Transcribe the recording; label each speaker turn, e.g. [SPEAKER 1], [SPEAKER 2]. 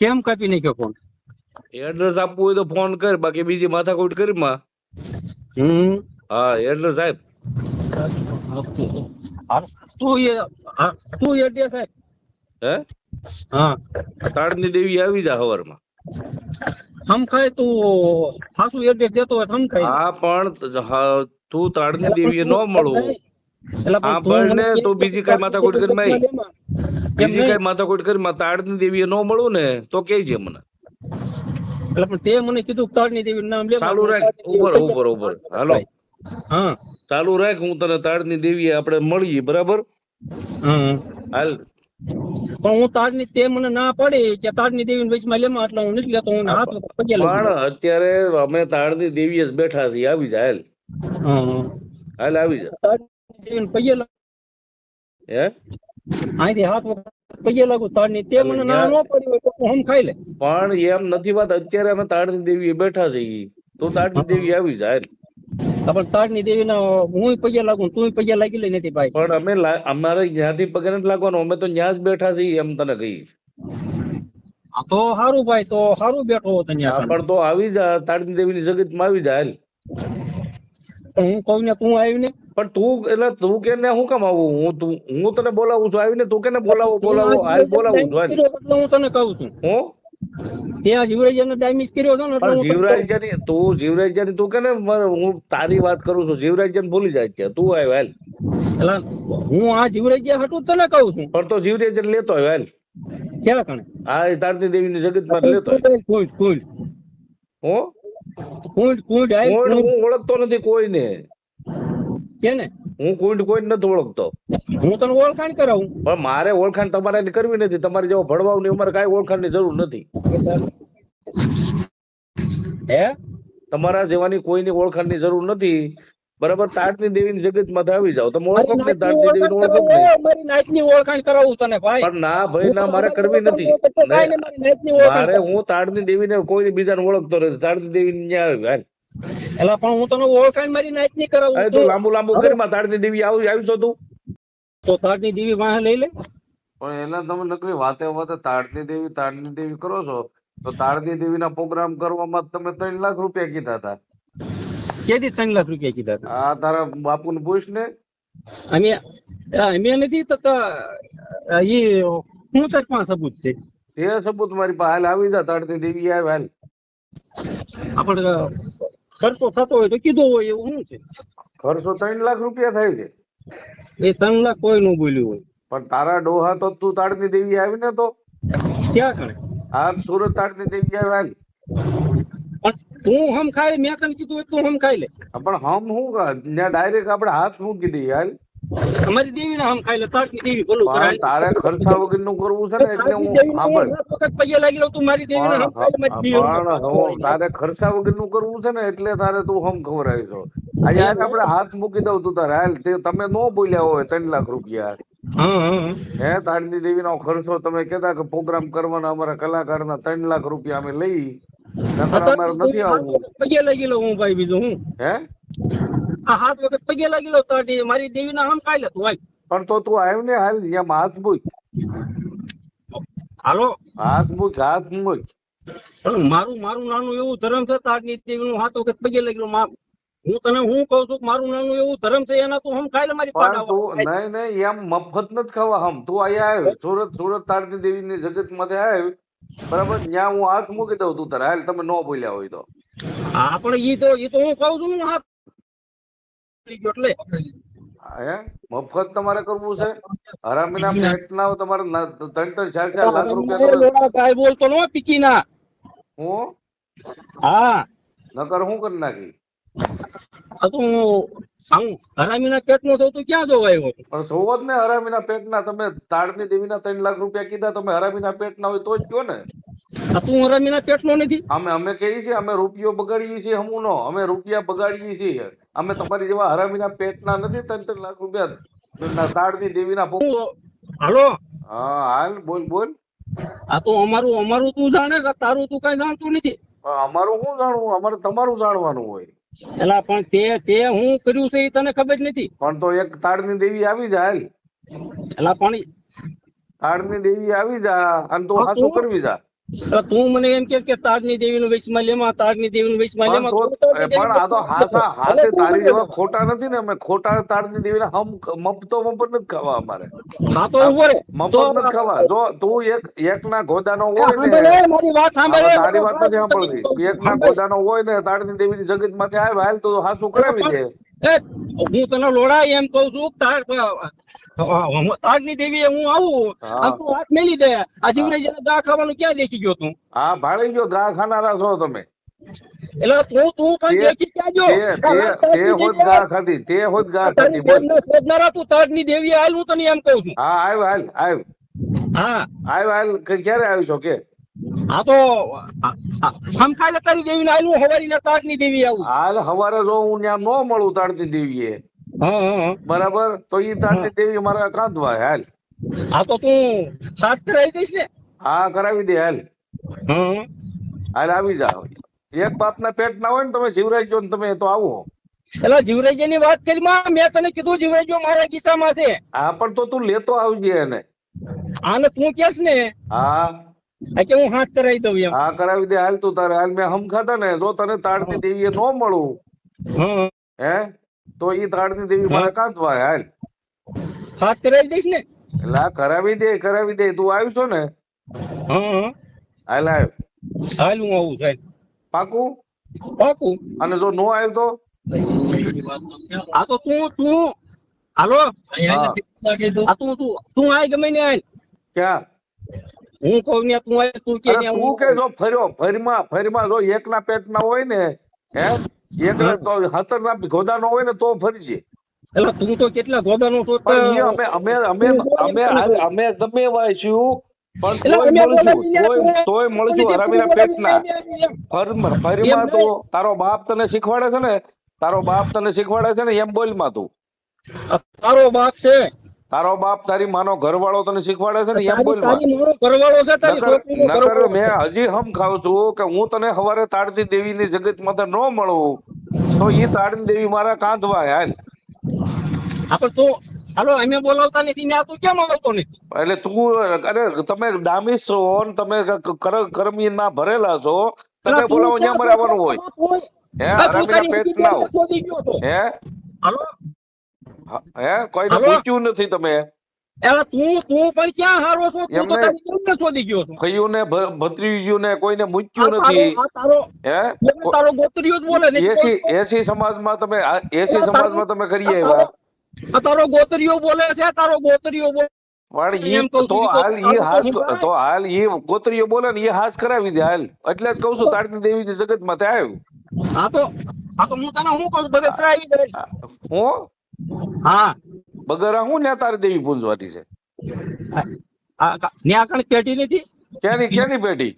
[SPEAKER 1] કેમ કાપી નાખ્યો ફોન
[SPEAKER 2] એડ્રેસ આપવું હોય તો ફોન કર બાકી બીજી માથાકૂટ કરી માં.
[SPEAKER 1] હમ.
[SPEAKER 2] હા એડ્રેસ
[SPEAKER 1] સાહેબ. તું એ તું એડ્રેસ સાહેબ
[SPEAKER 2] હે?
[SPEAKER 1] હા.
[SPEAKER 2] તાળની દેવી આવી જા હવારમાં.
[SPEAKER 1] સમખાય તું ખાસું એડ્રેસ દેતો હોય સમખાય
[SPEAKER 2] હા પણ ત- તાળની દેવી ન મળવું. હા,
[SPEAKER 1] તું
[SPEAKER 2] પણ ને તો બીજી કઈ માથાકૂટ કરી માં. બીજી. કઈ માથાકૂટ કરી માં તાળની દેવી ન મળું ને તો કેજે મને.
[SPEAKER 1] એટલે પણ તે મને કીધું તારની દેવી નામ લે
[SPEAKER 2] ચાલુ રાખ ઉપર ઉપર ઉપર હાલો.
[SPEAKER 1] હા.
[SPEAKER 2] ચાલુ રાખ હું તને તાળની દેવી આપણે મળીએ બરાબર?
[SPEAKER 1] હા
[SPEAKER 2] હાલ.
[SPEAKER 1] પણ હું તારની તે મને ના પાડી કે તારની દેવી વચમાં લેમાં એટલે હું નથી લેતો હું હાથ પગે
[SPEAKER 2] પણ અત્યારે અમે તાળની દેવી જ બેઠા છીએ આવી જા હાલ. હાલ આવી જા.
[SPEAKER 1] તારની દેવી પગે
[SPEAKER 2] હે?
[SPEAKER 1] અહીંથી હાથ વખત પગે લાગુ તારની તે મને ના ન પડી હોય તો હું ખાઈ લે.
[SPEAKER 2] પણ એમ નથી વાત અત્યારે અમે તાળની દેવી બેઠા છીએ તો તાળની દેવી આવી
[SPEAKER 1] જાય પણ તાળની દેવી ના હું પગે લાગુ તું પગે લાગી લે નથી ભાઈ.
[SPEAKER 2] પણ અમે અમારે જ્યાંથી પગે નથી લાગવાનું અમે તો ત્યાં જ બેઠા છીએ એમ તને કહી
[SPEAKER 1] તો સારું ભાઈ તો સારું બેઠો હો તને
[SPEAKER 2] પણ. તો આવી જા તાળની દેવીની જગતમાં આવી જાય
[SPEAKER 1] હું કહું ને તું આવી ને
[SPEAKER 2] પણ તું એટલે તું કે ને હું કેમ આવું? હું તું હું તને બોલાવું છું. આવીને તું કેને બોલાવો બોલાવો આ બોલાવું છું
[SPEAKER 1] હું તને કહું છું.
[SPEAKER 2] હું?
[SPEAKER 1] ત્યાં જીવરાજને ડાયમિસ કર્યો હતો ને હું.
[SPEAKER 2] જીવરાજની તું જીવરાજની તું કેને હું તારી વાત કરું છું. જીવરાજને ભૂલી જાય છે. તું આવ્યો હાલ.
[SPEAKER 1] એટલે હું આ જીવરાજ હતું તને કહું છું.
[SPEAKER 2] પણ તો જીવરાજને લેતો આવ્યો હાલ.
[SPEAKER 1] ક્યાં કણે?
[SPEAKER 2] આ એ તારતી દેવીની જગતમાં લેતો
[SPEAKER 1] કુંડ કુંડ
[SPEAKER 2] હું?
[SPEAKER 1] કુંડ કુંડ
[SPEAKER 2] હું ઓળખતો નથી કોઈને.
[SPEAKER 1] ને?
[SPEAKER 2] હું કોઈ કોઈ નથી ઓળખતો.
[SPEAKER 1] હું તને ઓળખાણ કરાવું.
[SPEAKER 2] પણ મારે ઓળખાણ તમારે કરવી નથી. તમારે જેવો ભણવાની ઉંમર કાંઈ ઓળખાણની જરૂર નથી.
[SPEAKER 1] હે?
[SPEAKER 2] તમારા જેવાની કોઈની ઓળખાણની જરૂર નથી. બરાબર તાટની દેવીની જગતમાં આવી જાવ તમે ઓળખો નહીં? તાટની દેવીને ઓળખો
[SPEAKER 1] મારી નાચની ઓળખાણ કરાવું તને ભાઈ.
[SPEAKER 2] પણ ના ભાઈ ના મારે કરવી નથી.
[SPEAKER 1] મારી નાચની ઓળખાણ
[SPEAKER 2] મારે હું તાડની દેવીને કોઈ બીજાને ઓળખતો નથી. તાડની દેવી ન્યા આવી હાલ
[SPEAKER 1] એલા પણ હું તને ઓળખાણ મારી નાચની કરાવું.
[SPEAKER 2] અરે તું લાંબુ લાંબુ કરીમાં તાડની દેવી આવી છો તું
[SPEAKER 1] તો. તારની દેવી વાહ લઈ લે.
[SPEAKER 2] પણ એલા તમે નકરી વાતે વાતે તાડની દેવી તાડની દેવી કરો છો. તો તાડની દેવીના પ્રોગ્રામ કરવામાં તમે ત્રણ લાખ રૂપિયા કીધા હતા.
[SPEAKER 1] કેદી ત્રણ લાખ રૂપિયા કીધા હતા?
[SPEAKER 2] આ તારા બાપુને પૂછ ને.
[SPEAKER 1] અમે અમે નથી થતા એ હું તાર પાંચ સબૂત છે?
[SPEAKER 2] તે સબૂત મારી પાસે હાલ આવી જા તાડની દેવી આવે હાલ.
[SPEAKER 1] આપણે ખર્ચો થતો હોય તો કીધો હોય એવું શું છે?
[SPEAKER 2] ખર્ચો ત્રણ લાખ રૂપિયા થાય છે.
[SPEAKER 1] એ ત્રણ લાખ કોઈ નું બોલ્યું હોય.
[SPEAKER 2] પણ તારા ડોહા તો તું તાડની દેવી આવી ને તો?
[SPEAKER 1] ક્યાં કરે
[SPEAKER 2] આ સુરત તાડની દેવી આવી
[SPEAKER 1] તું હમ ખાઈ મેં તને કીધું હોય તું હમ ખાઈ લે.
[SPEAKER 2] પણ હમ હું ડાયરેક્ટ આપણે હાથ મૂકી દઈએ હાલ.
[SPEAKER 1] અમારી દેવી હમ ખાઈ લે તારની દેવી બોલું કરાય.
[SPEAKER 2] તારે ખર્ચા વગરનું કરવું છે ને એટલે હું સાંભળ.
[SPEAKER 1] વખત પગે લાગી લઉં તું મારી દેવીને હમ ખાઈ
[SPEAKER 2] મત હું તારે ખર્ચા વગરનું કરવું છે ને એટલે તારે તું હમ ખવડાવી છો આજે આજ આપણે હાથ મૂકી દઉં તું તારે. હાલ તમે નો બોલ્યા હોય ત્રણ લાખ રૂપિયા.
[SPEAKER 1] હે
[SPEAKER 2] તારની દેવી નો ખર્ચો તમે કેતા કે પ્રોગ્રામ કરવાના અમારા કલાકાર ના ત્રણ લાખ રૂપિયા અમે લઈ. નથી આવવું.
[SPEAKER 1] પગે લાગી લઉં હું ભાઈ બીજું હું.
[SPEAKER 2] હે?
[SPEAKER 1] આ હાથ વખત પગે લાગેલો તો મારી દેવીના હમ ખાઈ લે તું ભાઈ
[SPEAKER 2] પણ તો તું આવ્યો ને હાલ ત્યાં હાથ મૂક.
[SPEAKER 1] હાલો?
[SPEAKER 2] હાથ મૂક હાથ મૂક.
[SPEAKER 1] મારું મારું નાનું એવું ધર્મ છે તારની દેવીનું હાથ વખત પગે લાગેલો હું તને હું કહું છું મારું નાનું એવું ધર્મ છે એના તું હમ ખાઈ મારી પાડા
[SPEAKER 2] તું નહીં નહીં એમ મફત નથી ખાવા હમ. તું અહીંયા આવ્યો. સુરત સુરત તારતી દેવીની જગતમાંથી આવ્યો. બરાબર? ત્યાં હું હાથ મૂકી દઉં તું તારે. હાલ તમે ન બોલ્યા હોય તો.
[SPEAKER 1] હા પણ ઈ તો ઈ તો હું કહું છું હાથ એટલે.
[SPEAKER 2] હે મફત તમારે કરવું છે? હરામીના પેટના તમારે ત્રણ ત્રણ ચાર ચાર લાખ રૂપિયા
[SPEAKER 1] ભાઈ બોલતો નો પીકી ના
[SPEAKER 2] હું?
[SPEAKER 1] હા.
[SPEAKER 2] નકર હું કરી નાખી?
[SPEAKER 1] આ તો હું હરામીના પેટનો થયો તો ક્યાં જોવા આવ્યો
[SPEAKER 2] પણ સોવો જ ને હરામીના પેટના. તમે તાળની દેવીના ત્રણ લાખ રૂપિયા કીધા. તમે હરામીના પેટના હોય તો જ કયો ને.
[SPEAKER 1] તું હરામીના પેટનો નથી?
[SPEAKER 2] અમે અમે કહીએ છીએ અમે રૂપિયો બગાડીએ છીએ હમુનો. અમે રૂપિયા બગાડીએ છીએ. અમે તમારી જેવા હરામીના પેટના નથી ત્રણ ત્રણ લાખ રૂપિયા. તાળની દેવીના
[SPEAKER 1] હાલો?
[SPEAKER 2] હા હાલ બોલ બોલ.
[SPEAKER 1] આ તો અમારું અમારું તું જાણે તારું તું કઈ જાણતું નથી.
[SPEAKER 2] અમારું શું જાણવું? અમારે તમારું જાણવાનું હોય.
[SPEAKER 1] એલા પણ તે તે હું કર્યું છે એ તને ખબર નથી?
[SPEAKER 2] પણ તો એક તાળની દેવી આવી જાય હાલ.
[SPEAKER 1] એલા પણ
[SPEAKER 2] તાળની દેવી આવી જા અને તું હાસુ કરવી જા.
[SPEAKER 1] તું મને એમ કે કે તારની દેવીનું વેશમાં લેમાં તારની દેવીનું વેશમાં
[SPEAKER 2] પણ તો
[SPEAKER 1] તું
[SPEAKER 2] આ તો હાસા હાસે તારી જેવા ખોટા નથી ને અમે ખોટા તારની દેવીને હમ મફતો મફત નથી ખાવા અમારે.
[SPEAKER 1] હા તો ઊભો રે.
[SPEAKER 2] નથી ખાવા. જો તું એક એક ના ગોદાનો
[SPEAKER 1] નો
[SPEAKER 2] હોય ને
[SPEAKER 1] મારી વાત સાંભળે.
[SPEAKER 2] તારી વાત નથી સાંભળતી એક ના ગોદાનો હોય ને તારની દેવીની જગતમાંથી આવે હાલ તો હાસુ કરાવી દે.
[SPEAKER 1] હું તને લોડા એમ કઉ છું તાર તારની દેવી હું આવું. તું હાથ મેલી દે. આ જીવરેજ ગા ખાવાનું ક્યાં દેખી ગયો તું?
[SPEAKER 2] હા ભાળી ગયો ગા ખાનારા છો તમે.
[SPEAKER 1] એટલે તું તું પણ દેખી
[SPEAKER 2] તે હોત ગા ખાધી તે હોત ગા ખાધી બોલ.
[SPEAKER 1] શોધનારા તું તારની દેવી હાલ હું તને એમ કઉ છું.
[SPEAKER 2] હા આવ હાલ આવ
[SPEAKER 1] હા.
[SPEAKER 2] આવ હાલ ક્યારે આવ્યો છો કે?
[SPEAKER 1] આ તો આમ ખાલે તારી દેવીને હવારી હું હવારીને તારની દેવી આવું.
[SPEAKER 2] હાલ હવારે જો હું ત્યાં નો મળું તાળતી દેવીએ. બરાબર? તો ઈ તાળતી દેવી મારા કાંધવાય હાલ.
[SPEAKER 1] આ તો તું સાસ કરાવી દઈશ ને?
[SPEAKER 2] હા કરાવી દે હાલ. હાલ આવી જાવ એક બાપના પેટ ના હોય ને તમે શિવરાજ જો ને તમે તો આવો.
[SPEAKER 1] એટલે જીવરાજી ની વાત કરી માં મેં તને કીધું જીવરાજો મારા કિસ્સામાં છે.
[SPEAKER 2] હા પણ તો તું લેતો આવજે એને.
[SPEAKER 1] આને તું કેસ ને.
[SPEAKER 2] હા.
[SPEAKER 1] કે હું હાથ કરાવી દઉં એમ.
[SPEAKER 2] હા કરાવી દે. હાલ તું તારે હાલ મેં હમ ખાધા ને. જો તને તાડતી દેવી એ ન મળું.
[SPEAKER 1] હે.
[SPEAKER 2] તો ઈ તાડતી દેવી મારા કાંધવાય હાલ.
[SPEAKER 1] હાથ કરાવી દઈશ ને?
[SPEAKER 2] એટલે કરાવી દે કરાવી દે. તું આવ્યો છો ને?
[SPEAKER 1] હા
[SPEAKER 2] હાલ આવ.
[SPEAKER 1] હાલ હું આવું સાહેબ
[SPEAKER 2] પાકું?
[SPEAKER 1] પાકું?
[SPEAKER 2] અને જો નો આવ્યો તો?
[SPEAKER 1] આ તો તું તું. હાલો? આ તું તું. તું આય ગમે ને આય.
[SPEAKER 2] ક્યાં?
[SPEAKER 1] હું કહું ને તું તું કે
[SPEAKER 2] તું
[SPEAKER 1] હું
[SPEAKER 2] કે જો ફર્યો ફરીમાં ફરીમાં જો એકના પેટમાં હોય ને હે? એકલા તો હતરના ગોદાનો હોય ને તો ફરજે
[SPEAKER 1] એટલે તું તો કેટલા ગોદાનો તો-
[SPEAKER 2] અમે અમે અમે અમે અમે ગમે છીએ પણ તોય મળજું હરામીના પેટના. ફરમાં ફરીમાં તો તારો બાપ તને શીખવાડે છે ને તારો બાપ તને શીખવાડે છે ને એમ બોલમાં તું.
[SPEAKER 1] તારો બાપ છે.
[SPEAKER 2] તારો બાપ તારી માનો ઘરવાળો તને શીખવાડે છે ને એમ
[SPEAKER 1] ઘરવાળો છે તારી
[SPEAKER 2] નકર
[SPEAKER 1] ઘરવાળો
[SPEAKER 2] મેં હજી હમ ખાવ છું કે હું તને હવારે તાડતી દેવી ની જગતમાં ન મળું તો એ તાળતી દેવી મારા કાંધવા હાલ.
[SPEAKER 1] આપણે તો હાલો અમે બોલાવતા નથી ને આ તું કેમ આવતો નથી?
[SPEAKER 2] એટલે તું અરે તમે ડામી છો ને તમે કર- કર્મી ના ભરેલા છો તમે બોલાવો ત્યાં હોય. હે હરામીના પેટ ના. હે?
[SPEAKER 1] હાલો?
[SPEAKER 2] હે કોઈને પૂછ્યું નથી તમે.
[SPEAKER 1] એલા તું તું પણ ક્યાં હારો છો? તું તો તારી શોધી ગયો છો.
[SPEAKER 2] ફઈયું ને ભત્રીજ્યું ને કોઈને
[SPEAKER 1] આ
[SPEAKER 2] નથી. હે?
[SPEAKER 1] બોલે તારો ગોત્રીયો જ બોલે ને.
[SPEAKER 2] એસી એસી સમાજમાં તમે એસી સમાજમાં તમે કરી આવ્યા.
[SPEAKER 1] તારો ગોત્રીયો બોલે છે તારો ગોત્રીયો બોલે
[SPEAKER 2] પણ
[SPEAKER 1] એમ
[SPEAKER 2] તો હાલ
[SPEAKER 1] એ
[SPEAKER 2] હાસ
[SPEAKER 1] તો
[SPEAKER 2] હાલ બોલે ને એ હાસ કરાવી દે હાલ. એટલે જ કહું છું તારતી દેવી જગતમાં આવ્યું
[SPEAKER 1] હા તો હા તો હું તને હું કહું બધે
[SPEAKER 2] હું?
[SPEAKER 1] હા.
[SPEAKER 2] બગરા હું ને તારે દેવી પૂંજવાની છે?
[SPEAKER 1] ત્યાં કણ પેટી નથી?
[SPEAKER 2] ક્યાંની ક્યાંની પેઢી?